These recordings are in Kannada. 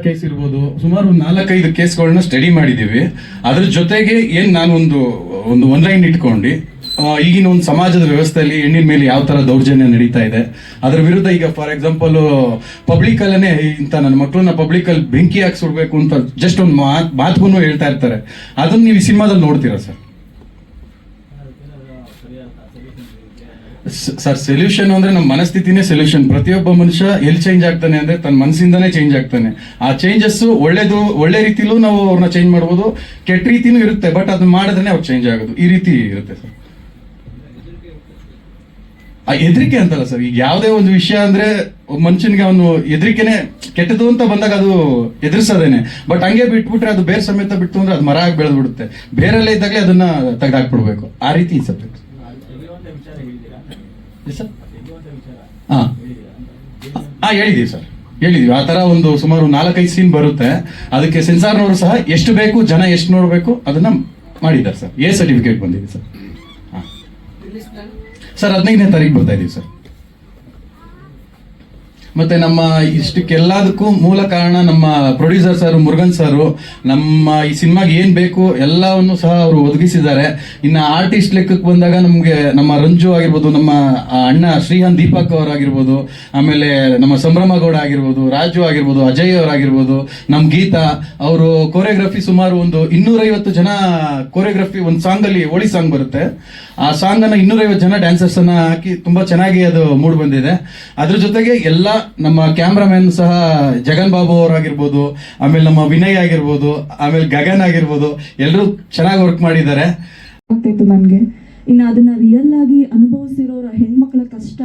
ಕೇಸ್ ಇರ್ಬೋದು. ಸುಮಾರು ನಾಲ್ಕೈದು ಕೇಸ್ಗಳನ್ನ ಸ್ಟಡಿ ಮಾಡಿದ್ದೀವಿ ಅದ್ರ ಜೊತೆಗೆ ಏನು ನಾನು ಒಂದು ಒಂದು ಒನ್ಲೈನ್ ಇಟ್ಕೊಂಡು. ಆ, ಈಗಿನ ಒಂದು ಸಮಾಜದ ವ್ಯವಸ್ಥೆಯಲ್ಲಿ ಹೆಣ್ಣಿನ ಮೇಲೆ ಯಾವ ತರ ದೌರ್ಜನ್ಯ ನಡೀತಾ ಇದೆ. ಅದ್ರ ವಿರುದ್ಧ ಈಗ ಫಾರ್ ಎಕ್ಸಾಂಪಲ್ ಪಬ್ಲಿಕಲ್ಲೇ ಇಂಥ ನನ್ನ ಮಕ್ಕಳನ್ನ ಪಬ್ಲಿಕಲ್ಲಿ ಬೆಂಕಿ ಹಾಕ್ಸಿಡ್ಬೇಕು ಅಂತ ಜಸ್ಟ್ ಒಂದು ಮಾತು ಮಾತುಗೂ ಹೇಳ್ತಾ ಇರ್ತಾರೆ. ಅದನ್ನು ನೀವು ಸಿನಿಮಾದಲ್ಲಿ ನೋಡ್ತೀರಾ ಸರ್? ಸರ್ ಸೊಲ್ಯೂಷನ್ ಅಂದ್ರೆ ನಮ್ಮ ಮನಸ್ಥಿತಿನೇ ಸೊಲ್ಯೂಷನ್ ಪ್ರತಿಯೊಬ್ಬ ಮನುಷ್ಯ ಎಲ್ಲಿ ಚೇಂಜ್ ಆಗ್ತಾನೆ ಅಂದ್ರೆ ತನ್ನ ಮನಸ್ಸಿಂದನೇ ಚೇಂಜ್ ಆಗ್ತಾನೆ. ಆ ಚೇಂಜಸ್ ಒಳ್ಳೇದು, ಒಳ್ಳೆ ರೀತಿಲೂ ನಾವು ಅವ್ರನ್ನ ಚೇಂಜ್ ಮಾಡ್ಬೋದು. ಕೆಟ್ಟ ರೀತಿನೂ ಇರುತ್ತೆ ಬಟ್ ಅದನ್ನ ಮಾಡಿದ್ರೆ ಅವ್ರು ಚೇಂಜ್ ಆಗೋದು. ಈ ರೀತಿ ಇರುತ್ತೆ ಸರ್ ಆ ಹೆದರಿಕೆ ಅಂತಲ್ಲ ಸರ್ ಈಗ ಯಾವುದೇ ಒಂದು ವಿಷಯ ಅಂದ್ರೆ ಮನುಷ್ಯನಿಗೆ ಅವನು ಹೆದರಿಕೆನೆ ಕೆಟ್ಟದು ಅಂತ ಬಂದಾಗ ಅದು ಎದುರಿಸೋದೇನೆ ಬಟ್ ಹಂಗೆ ಬಿಟ್ಬಿಟ್ರೆ ಅದು ಬೇರೆ ಸಮೇತ ಬಿಟ್ಟು ಅಂದ್ರೆ ಅದು ಮರ ಆಗಿ ಬೆಳೆದ್ಬಿಡುತ್ತೆ. ಬೇರೆಲ್ಲ ಇದ್ದಾಗಲೇ ಅದನ್ನ ತೆಗೆದಾಕ್ಬಿಡ್ಬೇಕು. ಆ ರೀತಿ ಸಬ್ಜೆಕ್ಟ್ ಹಾ. ಹಾ ಹೇಳಿದೀವಿ ಸರ್. ಹೇಳಿದೀವಿ ಆ ತರ ಒಂದು ಸುಮಾರು ನಾಲ್ಕೈದು ಸೀನ್ ಬರುತ್ತೆ. ಅದಕ್ಕೆ ಸೆನ್ಸಾರ್ನವರು ಸಹ ಎಷ್ಟು ಬೇಕು ಜನ ಎಷ್ಟು ನೋಡಬೇಕು ಅದನ್ನ ಮಾಡಿದ್ದಾರೆ ಸರ್. ಎ ಸರ್ಟಿಫಿಕೇಟ್ ಬಂದಿದೆ ಸರ್. ಹಾ. ಸರ್ ಹದಿನೈದನೇ ತಾರೀಕು ಬರ್ತಾ ಇದೀವಿ ಸರ್. ಮತ್ತೆ ನಮ್ಮ ಇಷ್ಟಕ್ಕೆಲ್ಲದಕ್ಕೂ ಮೂಲ ಕಾರಣ ನಮ್ಮ ಪ್ರೊಡ್ಯೂಸರ್ ಸರ್ ಮುರುಗನ್ ಸರ್. ನಮ್ಮ ಈ ಸಿನಿಮಾಗೆ ಏನ್ ಬೇಕು ಎಲ್ಲವನ್ನು ಸಹ ಅವರು ಒದಗಿಸಿದ್ದಾರೆ. ಇನ್ನು ಆರ್ಟಿಸ್ಟ್ ಲೆಕ್ಕಕ್ಕೆ ಬಂದಾಗ ನಮಗೆ ನಮ್ಮ ರಂಜು ಆಗಿರ್ಬೋದು, ನಮ್ಮ ಅಣ್ಣ ಶ್ರೀಹಾನ್ ದೀಪಕ್ ಅವರಾಗಿರ್ಬೋದು, ಆಮೇಲೆ ನಮ್ಮ ಸಂಭ್ರಮಗೌಡ ಆಗಿರ್ಬೋದು, ರಾಜು ಆಗಿರ್ಬೋದು, ಅಜಯ್ ಅವರಾಗಿರ್ಬೋದು ನಮ್ಮ ಗೀತಾ, ಅವರು ಕೋರಿಯೋಗ್ರಫಿ ಸುಮಾರು ಒಂದು ಇನ್ನೂರೈವತ್ತು ಜನ ಕೋರಿಯೋಗ್ರಫಿ ಒಂದು ಸಾಂಗ್ ಅಲ್ಲಿ ಹೋಳಿ ಸಾಂಗ್ ಬರುತ್ತೆ. ಆ ಸಾಂಗ್ ಅನ್ನ ಇನ್ನೂರೈವತ್ತು ಜನ ಡ್ಯಾನ್ಸರ್ಸ್ ಅನ್ನ ಹಾಕಿ ತುಂಬಾ ಚೆನ್ನಾಗಿ ಅದು ಮೂಡ್ ಬಂದಿದೆ. ಅದ್ರ ಜೊತೆಗೆ ಎಲ್ಲ ನಮ್ಮ ಕ್ಯಾಮ್ರಾಮನ್ ಸಹ ಜಗನ್ ಬಾಬು ಅವರಾಗಿರ್ಬೋದು, ಆಮೇಲೆ ನಮ್ಮ ವಿನಯ್ ಆಗಿರ್ಬೋದು, ಆಮೇಲೆ ಗಗನ್ ಆಗಿರ್ಬೋದು ಎಲ್ಲರೂ ಚೆನ್ನಾಗಿ ವರ್ಕ್ ಮಾಡಿದ್ದಾರೆ. ಆಗ್ತಾಯಿತ್ತು ನನಗೆ. ಇನ್ನು ಅದನ್ನ ರಿಯಲ್ ಆಗಿ ಅನುಭವಿಸಿರೋರ ಹೆಣ್ಮಕ್ಳ ಕಷ್ಟ,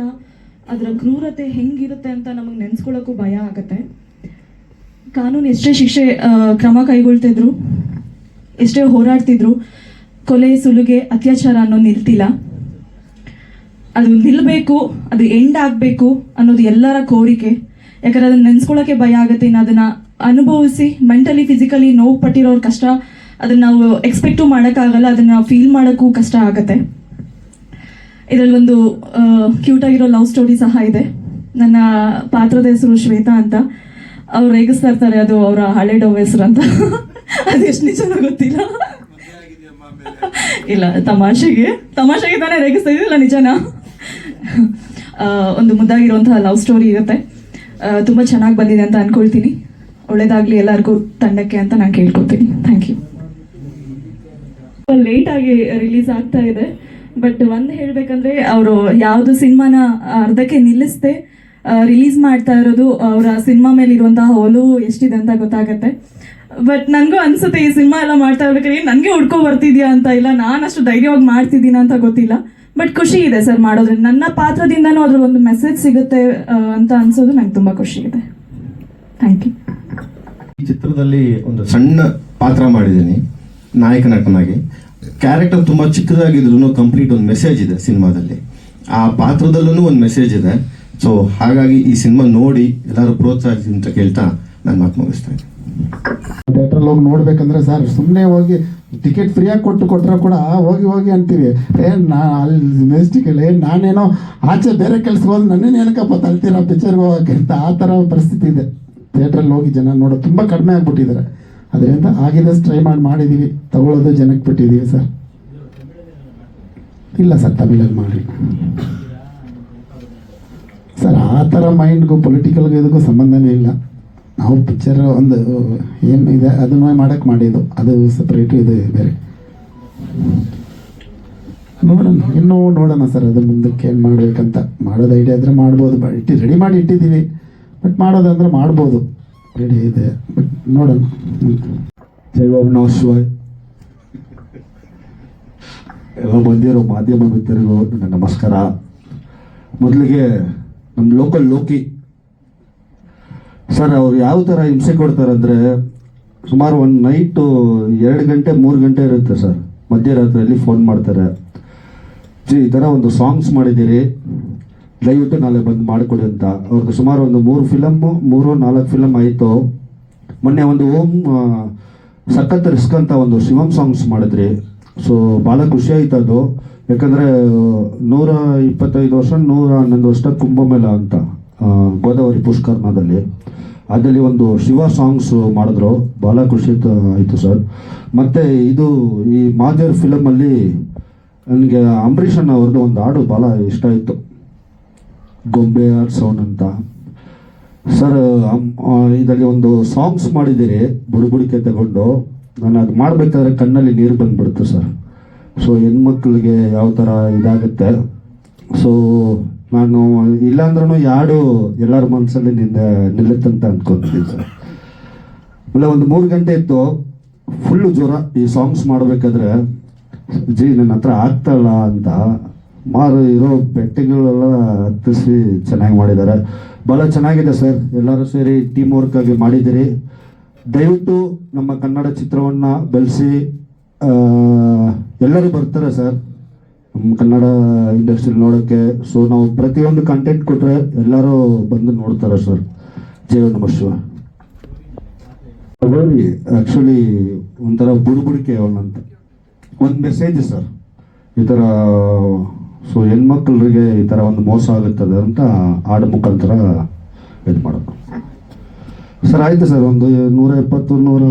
ಅದರ ಕ್ರೂರತೆ ಹೆಂಗಿರುತ್ತೆ ಅಂತ ನಮಗೆ ನೆನೆಸ್ಕೊಳ್ಳೋಕ್ಕೂ ಭಯ ಆಗತ್ತೆ. ಕಾನೂನು ಎಷ್ಟೇ ಶಿಕ್ಷೆ ಕ್ರಮ ಕೈಗೊಳ್ತಿದ್ರು, ಎಷ್ಟೇ ಹೋರಾಡ್ತಿದ್ರು, ಕೊಲೆ, ಸುಲಿಗೆ, ಅತ್ಯಾಚಾರ ಅನ್ನೋ ನಿಲ್ತಿಲ್ಲ. ಅದು ನಿಲ್ಲಬೇಕು ಅದು ಎಂಡ್ ಆಗಬೇಕು ಅನ್ನೋದು ಎಲ್ಲರ ಕೋರಿಕೆ. ಯಾಕಂದ್ರೆ ಅದನ್ನ ನೆನೆಸ್ಕೊಳ್ಳೋಕೆ ಭಯ ಆಗುತ್ತೆ ಇನ್ನು ಅದನ್ನ ಅನುಭವಿಸಿ ಮೆಂಟಲಿ ಫಿಸಿಕಲಿ ನೋವು ಪಟ್ಟಿರೋರ ಕಷ್ಟ ಅದನ್ನ ನಾವು ಎಕ್ಸ್ಪೆಕ್ಟು ಮಾಡೋಕ್ಕಾಗಲ್ಲ ಅದನ್ನ ಫೀಲ್ ಮಾಡೋಕ್ಕೂ ಕಷ್ಟ ಆಗುತ್ತೆ. ಇದರಲ್ಲಿ ಒಂದು ಕ್ಯೂಟ್ ಆಗಿರೋ ಲವ್ ಸ್ಟೋರಿ ಸಹ ಇದೆ. ನನ್ನ ಪಾತ್ರದ ಹೆಸರು ಶ್ವೇತಾ ಅಂತ. ಅವ್ರು ರೇಗಿಸ್ತಾ ಇರ್ತಾರೆ ಅದು ಅವರ ಹಳೆ ಡವ್ ಹೆಸರು ಅಂತ. ಅದು ಎಷ್ಟು ನಿಜ ಗೊತ್ತಿಲ್ಲ. ಇಲ್ಲ ತಮಾಷೆಗೆ ತಮಾಷೆಗೆ ತಾನೇ ರೇಗಿಸ್ತಾ ಇದ್ದಿಲ್ಲ ನಿಜನಾ? ಒಂದು ಮುದ್ದಾಗಿರುವಂತಹ ಲವ್ ಸ್ಟೋರಿ ಇರುತ್ತೆ. ತುಂಬಾ ಚೆನ್ನಾಗಿ ಬಂದಿದೆ ಅಂತ ಅನ್ಕೊಳ್ತೀನಿ. ಒಳ್ಳೇದಾಗ್ಲಿ ಎಲ್ಲರಿಗೂ ತಂಡಕ್ಕೆ ಅಂತ ನಾನು ಕೇಳ್ಕೊತೀನಿ ಥ್ಯಾಂಕ್ ಯು ಲೇಟ್ ಆಗಿ ರಿಲೀಸ್ ಆಗ್ತಾ ಇದೆ. ಬಟ್ ಒಂದು ಹೇಳ್ಬೇಕಂದ್ರೆ ಅವರು ಯಾವುದು ಸಿನಿಮಾನ ಅರ್ಧಕ್ಕೆ ನಿಲ್ಲಿಸದೆ ರಿಲೀಸ್ ಮಾಡ್ತಾ ಇರೋದು ಅವರ ಸಿನಿಮಾ ಮೇಲೆ ಇರುವಂತಹ ಒಲವು ಎಷ್ಟಿದೆ ಅಂತ ಗೊತ್ತಾಗತ್ತೆ. ಬಟ್ ನನಗೂ ಅನ್ಸುತ್ತೆ ಈ ಸಿನಿಮಾ ಎಲ್ಲ ಮಾಡ್ತಾ ಇರ್ಬೇಕಾದ್ರೆ ನನಗೆ ಹುಡ್ಕೊ ಬರ್ತಿದ್ಯಾ ಅಂತ ಇಲ್ಲ, ನಾನು ಅಷ್ಟು ಧೈರ್ಯವಾಗಿ ಮಾಡ್ತಿದ್ದೀನ ಅಂತ ಗೊತ್ತಿಲ್ಲ. ಬಟ್ ಖುಷಿ ಇದೆ ಸರ್ ಮಾಡೋದ್ರೆ ನನ್ನ ಪಾತ್ರದಿಂದನೂ ಅದ್ರ ಒಂದು ಮೆಸೇಜ್ ಸಿಗುತ್ತೆ ಅಂತ ಅನ್ಸೋದು ನಂಗೆ ತುಂಬಾ ಖುಷಿ ಇದೆ. ಥ್ಯಾಂಕ್ ಯು ಈ ಚಿತ್ರದಲ್ಲಿ ಒಂದು ಸಣ್ಣ ಪಾತ್ರ ಮಾಡಿದ್ದೀನಿ ನಾಯಕ ನಟನಾಗಿ. ಕ್ಯಾರೆಕ್ಟರ್ ತುಂಬಾ ಚಿಕ್ಕದಾಗಿದ್ರು ಕಂಪ್ಲೀಟ್ ಒಂದು ಮೆಸೇಜ್ ಇದೆ ಸಿನಿಮಾದಲ್ಲಿ. ಆ ಪಾತ್ರದಲ್ಲೂ ಒಂದು ಮೆಸೇಜ್ ಇದೆ. ಸೊ ಹಾಗಾಗಿ ಈ ಸಿನಿಮಾ ನೋಡಿ ಎಲ್ಲರೂ ಪ್ರೋತ್ಸಾಹಿಸಿ ಅಂತ ಕೇಳ್ತಾ ನಾನು ಮಾತು ಮುಗಿಸ್ತಾ ಇದ್ದೀನಿ. ಥಿಯೇಟ್ರಲ್ಲಿ ಹೋಗಿ ನೋಡ್ಬೇಕಂದ್ರೆ ಸರ್ ಸುಮ್ಮನೆ ಹೋಗಿ ಟಿಕೆಟ್ ಫ್ರೀಯಾಗಿ ಕೊಟ್ಟು ಕೊಟ್ಟರೆ ಕೂಡ ಹೋಗಿ ಹೋಗಿ ಅಂತೀವಿ ಏ, ನಾ ಅಲ್ಲಿ ಮೆಜೆಸ್ಟಿಕಲ್ಲಿ ನಾನೇನೋ ಆಚೆ ಬೇರೆ ಕೆಲ್ಸಕ್ಕೆ ಹೋದ್ರೆ ನನ್ನೇನು ಏನಕ್ಕಪ್ಪ ತಲ್ತೀರ ಪಿಕ್ಚರ್ಗೆ ಹೋಗೋಕ್ಕೆ ಅಂತ ಆ ಥರ ಪರಿಸ್ಥಿತಿ ಇದೆ. ಥಿಯೇಟ್ರಲ್ಲಿ ಹೋಗಿ ಜನ ನೋಡೋದು ತುಂಬ ಕಡಿಮೆ ಆಗಿಬಿಟ್ಟಿದ್ದಾರೆ. ಅದರಿಂದ ಆಗಿದಷ್ಟು ಟ್ರೈ ಮಾಡಿ ಮಾಡಿದ್ದೀವಿ ತಗೊಳ್ಳೋದು ಜನಕ್ಕೆ ಬಿಟ್ಟಿದ್ದೀವಿ ಸರ್. ಇಲ್ಲ ಸರ್, ತಮಿಳಲ್ಲಿ ಮಾಡಿ. ಸರ್, ಆ ಥರ ಮೈಂಡ್ಗೂ ಪೊಲಿಟಿಕಲ್ಗೂ ಇದಕ್ಕೂ ಸಂಬಂಧನೇ ಇಲ್ಲ. ನಾವು ಪಿಕ್ಚರ್ ಒಂದು, ಏನು ಇದೆ ಅದನ್ನ ಮಾಡಕ್ಕೆ ಮಾಡಿದ್ದು. ಅದು ಸಪ್ರೇಟು ಇದು ಬೇರೆ. ನೋಡೋಣ, ಇನ್ನೂ ನೋಡೋಣ ಸರ್, ಅದು ಮುಂದಕ್ಕೆ ಏನು ಮಾಡಬೇಕಂತ. ಮಾಡೋದು ಐಡಿಯಾ ಇದ್ರೆ ಮಾಡ್ಬೋದು. ಇಟ್ಟು ರೆಡಿ ಮಾಡಿ ಇಟ್ಟಿದ್ದೀವಿ. ಬಟ್ ಮಾಡೋದಂದ್ರೆ ಮಾಡ್ಬೋದು. ರೆಡಿ ಇದೆ. ಬಟ್ ನೋಡೋಣ. ಜೈ ಶಿವಾಯ್. ಎಲ್ಲ ಬಂದಿರೋ ಮಾಧ್ಯಮ ಮಿತ್ರರಿಗೂ ನಮಸ್ಕಾರ. ಮೊದಲಿಗೆ ನಮ್ಮ ಲೋಕಲ್ ಲೋಕಿ ಸರ್ ಅವ್ರು ಯಾವ ಥರ ಹಿಂಸೆ ಕೊಡ್ತಾರಂದರೆ ಸುಮಾರು ಒಂದು ನೈಟು ಎರಡು ಗಂಟೆ ಮೂರು ಗಂಟೆ ಇರುತ್ತೆ ಸರ್. ಮಧ್ಯರಾತ್ರಿಯಲ್ಲಿ ಫೋನ್ ಮಾಡ್ತಾರೆ. ಜಿ ಈ ಥರ ಒಂದು ಸಾಂಗ್ಸ್ ಮಾಡಿದ್ದೀರಿ. ದಯವಿಟ್ಟು ನಾಳೆ ಬಂದು ಮಾಡಿಕೊಡಿ ಅಂತ. ಅವ್ರದ್ದು ಸುಮಾರು ಒಂದು ಮೂರು ಫಿಲಮ್ಮು ಮೂರು ನಾಲ್ಕು ಫಿಲಮ್ ಆಯಿತು. ಮೊನ್ನೆ ಒಂದು ಓಂ ಆ, ಸಖತ್ ರಿಸ್ಕ್ ಅಂತ ಒಂದು ಶಿವಂ ಸಾಂಗ್ಸ್ ಮಾಡಿದ್ರಿ. ಸೊ ಭಾಳ ಖುಷಿ ಆಯ್ತು ಅದು. ಯಾಕಂದರೆ ನೂರ ಇಪ್ಪತ್ತೈದು ವರ್ಷ ನೂರ ಹನ್ನೊಂದು ವರ್ಷ ಕುಂಭಮೇಳ ಅಂತ. ಗೋದಾವರಿ ಪುಷ್ಕರ್ಮದಲ್ಲಿ. ಅದರಲ್ಲಿ ಒಂದು ಶಿವ ಸಾಂಗ್ಸ್ ಮಾಡಿದ್ರು. ಭಾಳ ಖುಷಿ ಆಯಿತು ಸರ್ ಮತ್ತು ಇದು ಈ ಮಾಜರ್ ಫಿಲಮಲ್ಲಿ ನನಗೆ ಅಂಬರೀಷನ್ ಅವ್ರದ್ದು ಒಂದು ಹಾಡು ಭಾಳ ಇಷ್ಟ ಆಯಿತು. ಗೊಂಬೆ ಸೌಂಡ್ ಅಂತ. ಸರ್ ಇದರಲ್ಲಿ ಒಂದು ಸಾಂಗ್ಸ್ ಮಾಡಿದ್ದೀರಿ. ಬುಡುಬುಡಿಕೆ ತಗೊಂಡು. ನಾನು ಅದು ಮಾಡಬೇಕಾದ್ರೆ ಕಣ್ಣಲ್ಲಿ ನೀರು ಬಂದ್ಬಿಡ್ತು ಸರ್ ಸೊ ಹೆಣ್ಮಕ್ಳಿಗೆ ಯಾವ ಥರ ಇದಾಗುತ್ತೆ. ಸೊ ನಾನು ಇಲ್ಲಾಂದ್ರೂ ಯಾಡು ಎಲ್ಲರ ಮನಸ್ಸಲ್ಲಿ ನಿಂದ ನಿಲ್ಲುತ್ತಂತ ಅನ್ಕೊಂತೀನಿ ಸರ್. ಆಮೇಲೆ ಒಂದು ಮೂರು ಗಂಟೆ ಇತ್ತು. ಫುಲ್ಲು ಜ್ವರ ಈ ಸಾಂಗ್ಸ್ ಮಾಡಬೇಕಾದ್ರೆ, ಜಿ, ನನ್ನ ಹತ್ರ ಆಗ್ತಾಯಿಲ್ಲ ಅಂತ ಮಾರು ಇರೋ ಬೆಟ್ಟಗಳೆಲ್ಲ ಹತ್ತಿಸಿ ಚೆನ್ನಾಗಿ ಮಾಡಿದ್ದಾರೆ. ಭಾಳ ಚೆನ್ನಾಗಿದೆ ಸರ್. ಎಲ್ಲರೂ ಸೇರಿ ಟೀಮ್ ವರ್ಕ್ ಆಗಿ ಮಾಡಿದ್ದೀರಿ. ದಯವಿಟ್ಟು ನಮ್ಮ ಕನ್ನಡ ಚಿತ್ರವನ್ನು ಬೆಳೆಸಿ ಎಲ್ಲರೂ ಬರ್ತಾರೆ ಸರ್. ನಮ್ಮ ಕನ್ನಡ ಇಂಡಸ್ಟ್ರಿ ನೋಡೋಕ್ಕೆ ಸೊ ನಾವು ಪ್ರತಿಯೊಂದು ಕಂಟೆಂಟ್ ಕೊಟ್ಟರೆ ಎಲ್ಲರೂ ಬಂದು ನೋಡ್ತಾರೆ ಸರ್ ಜೈ ನಮ ಶಿವ. ಆ್ಯಕ್ಚುಲಿ ಒಂಥರ ಬುಡುಬುಡಿಕೆ ಅವನಂತ ಒಂದು ಮೆಸೇಜ್ ಸರ್ ಈ ಥರ ಸೊ ಹೆಣ್ಮಕ್ಳಿಗೆ ಈ ಥರ ಒಂದು ಮೋಸ ಆಗುತ್ತದೆ ಅಂತ ಹಾಡು ಮುಖಾಂತರ ಇದು ಮಾಡೋದು. ಸರ್ ಆಯಿತು ಸರ್ ಒಂದು ನೂರ ಇಪ್ಪತ್ತು ನೂರ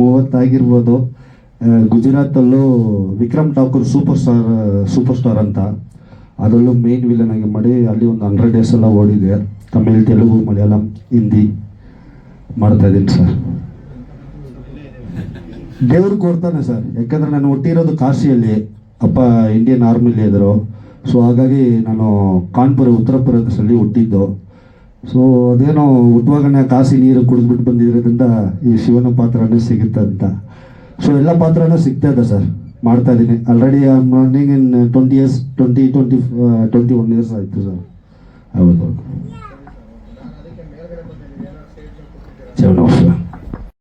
ಮೂವತ್ತಾಗಿರ್ಬೋದು. ಗುಜರಾತಲ್ಲೂ Vikram Thakur super star super star ಅಂತ. ಅದರಲ್ಲೂ ಮೇನ್ ವಿಲನ್ ಆಗಿ ಮಾಡಿ ಅಲ್ಲಿ ಒಂದು ಹಂಡ್ರೆಡ್ ಡೇಸ್ ಎಲ್ಲ ಓಡಿದೆ. ತಮಿಳ್, ತೆಲುಗು, ಮಲಯಾಳಂ, ಹಿಂದಿ ಮಾಡ್ತಾ ಇದ್ದೀನಿ ಸರ್. ದೇವ್ರು ಕೊಡ್ತಾನೆ ಸರ್. ಯಾಕಂದ್ರೆ ನಾನು ಹುಟ್ಟಿರೋದು ಕಾಶಿಯಲ್ಲಿ. ಅಪ್ಪ ಇಂಡಿಯನ್ ಆರ್ಮಿಲಿ ಇದ್ರು. ಸೊ ಹಾಗಾಗಿ ನಾನು ಕಾನ್ಪುರ, ಉತ್ತರ ಪ್ರದೇಶದಲ್ಲಿ ಹುಟ್ಟಿದ್ದು. ಸೊ ಅದೇನೋ ಹುಟ್ಟುವಾಗನೇ ಕಾಸಿ ನೀರು ಕುಡಿದ್ಬಿಟ್ಟು ಬಂದಿರೋದ್ರಿಂದ ಈ ಶಿವನ ಪಾತ್ರನೇ ಸಿಗುತ್ತೆ ಅಂತ. ಸೊ ಎಲ್ಲ ಪಾತ್ರನೂ ಸಿಗ್ತಾ ಇದೆ ಸರ್. ಮಾಡ್ತಾ ಇದ್ದೀನಿ already running in twenty years twenty twenty twenty one years ಆಯಿತು ಸರ್. ಹೌದು.